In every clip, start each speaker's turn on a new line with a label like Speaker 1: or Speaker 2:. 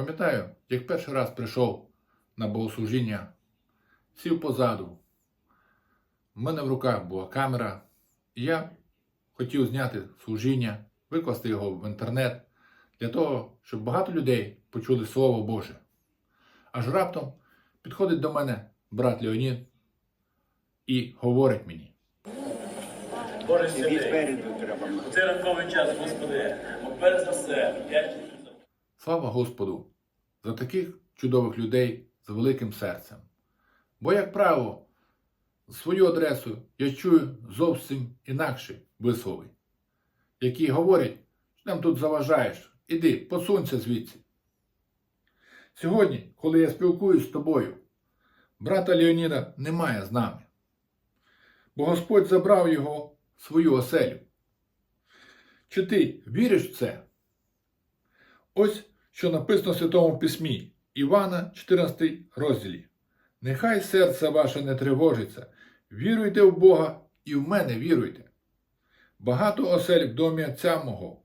Speaker 1: Пам'ятаю, як перший раз прийшов на богослужіння, сів позаду. У мене в руках була камера, і я хотів зняти служіння, викласти його в інтернет для того, щоб багато людей почули Слово Боже. Аж раптом підходить до мене брат Леонід і говорить мені.
Speaker 2: Боже святий, у цей ранковий час, Господи, перш за все за
Speaker 1: Слава Господу за таких чудових людей з великим серцем. Бо, як правило, свою адресу я чую зовсім інакші вислови, які говорять, що нам тут заважаєш, іди, посунься звідси. Сьогодні, коли я спілкуюсь з тобою, брата Леоніда немає з нами, бо Господь забрав його в свою оселю. Чи ти віриш в це? Ось що написано в Святому Письмі Івана, 14 розділі. Нехай серце ваше не тривожиться, віруйте в Бога і в мене віруйте. Багато осель в домі Отця мого.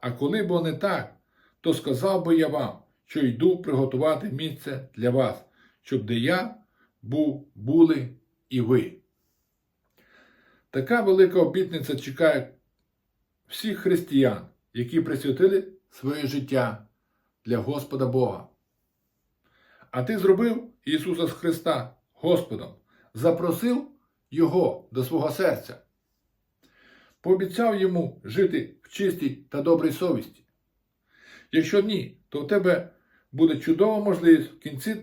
Speaker 1: А коли бо не так, то сказав би я вам, що йду приготувати місце для вас, щоб де я був, були і ви. Така велика обітниця чекає всіх християн, які присвятили своє життя для Господа Бога. А ти зробив Ісуса Христа Господом, запросив Його до свого серця, пообіцяв йому жити в чистій та добрій совісті. Якщо ні, то в тебе буде чудова можливість в кінці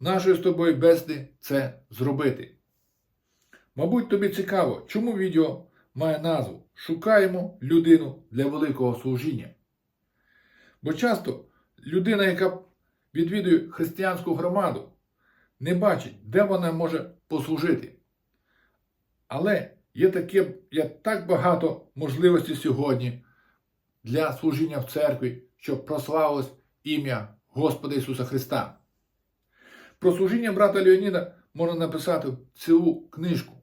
Speaker 1: нашої з тобою бесіди це зробити. Мабуть, тобі цікаво, чому відео має назву Шукаємо людину для великого служіння. Бо часто людина, яка відвідує християнську громаду, не бачить, де вона може послужити. Але є, таке, є так багато можливостей сьогодні для служіння в церкві, щоб прославилось ім'я Господа Ісуса Христа. Про служіння брата Леоніда можна написати цілу книжку.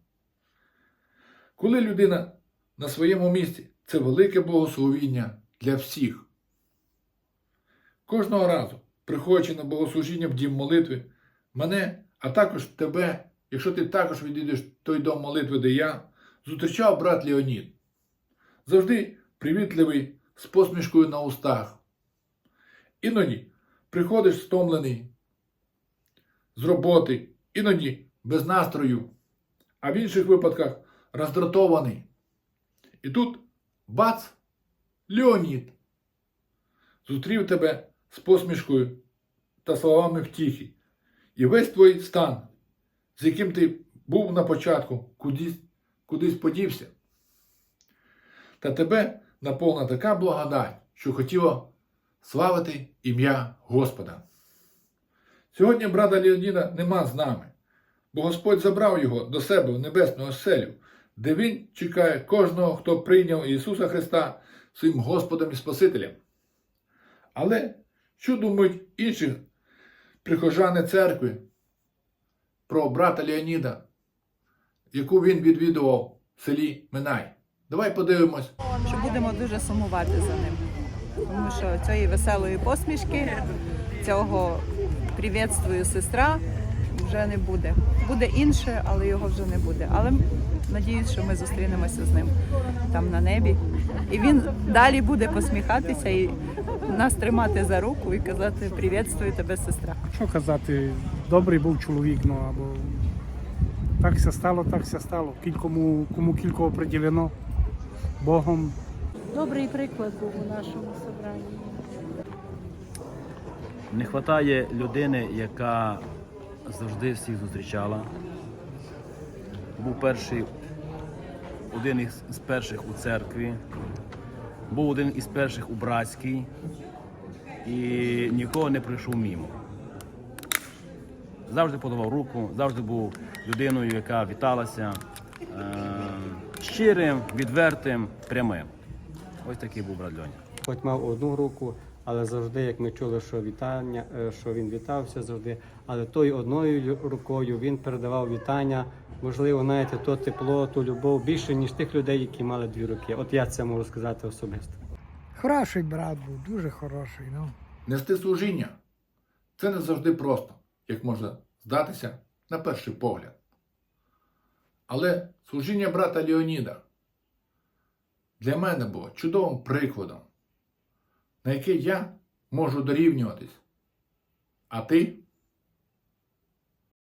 Speaker 1: Коли людина на своєму місці, це велике благословіння для всіх. Кожного разу, приходячи на богослужіння в дім молитви, мене, а також тебе, якщо ти також відійдеш той дом молитви, де я, зустрічав брат Леонід. Завжди привітливий, з посмішкою на устах. Іноді приходиш стомлений з роботи, іноді без настрою, а в інших випадках роздратований. І тут бац, Леонід зустрів тебе з посмішкою та словами втіхи. І весь твій стан, з яким ти був на початку, кудись, кудись подівся. Та тебе наповнила така благодать, що хотіла славити ім'я Господа. Сьогодні брата Леоніда нема з нами, бо Господь забрав його до себе в небесну оселю, де Він чекає кожного, хто прийняв Ісуса Христа своїм Господом і Спасителем. Але що думають інші прихожани церкви про брата Леоніда, яку він відвідував в селі Минай? Давай подивимось.
Speaker 3: що будемо дуже сумувати за ним. Тому що цієї веселої посмішки, цього привітствую сестра вже не буде. Буде інше, але його вже не буде. Але надіюсь, що ми зустрінемося з ним там на небі. І він далі буде посміхатися і нас тримати за руку і казати Привітствую тебе, сестра.
Speaker 4: Що казати, добрий був чоловік, ну або так все стало, так все стало. Кількому, кому кілько оприділено Богом.
Speaker 5: Добрий приклад був у нашому собранні.
Speaker 6: Не вистачає людини, яка завжди всіх зустрічала. Був перший, один із перших у церкві, був один із перших у братській і нікого не прийшов мімо. Завжди подавав руку, завжди був людиною, яка віталася е- щирим, відвертим, прямим. Ось такий був брат Льоня.
Speaker 7: Хоч мав одну руку, але завжди, як ми чули, що вітання, е, що він вітався завжди, але тою одною рукою він передавав вітання. Можливо, знаєте, то тепло, ту любов більше, ніж тих людей, які мали дві руки. От я це можу сказати особисто.
Speaker 8: Хороший брат був, дуже хороший. Ну.
Speaker 1: Нести служіння це не завжди просто, як може здатися на перший погляд. Але служіння брата Леоніда для мене було чудовим прикладом, на який я можу дорівнюватись. А ти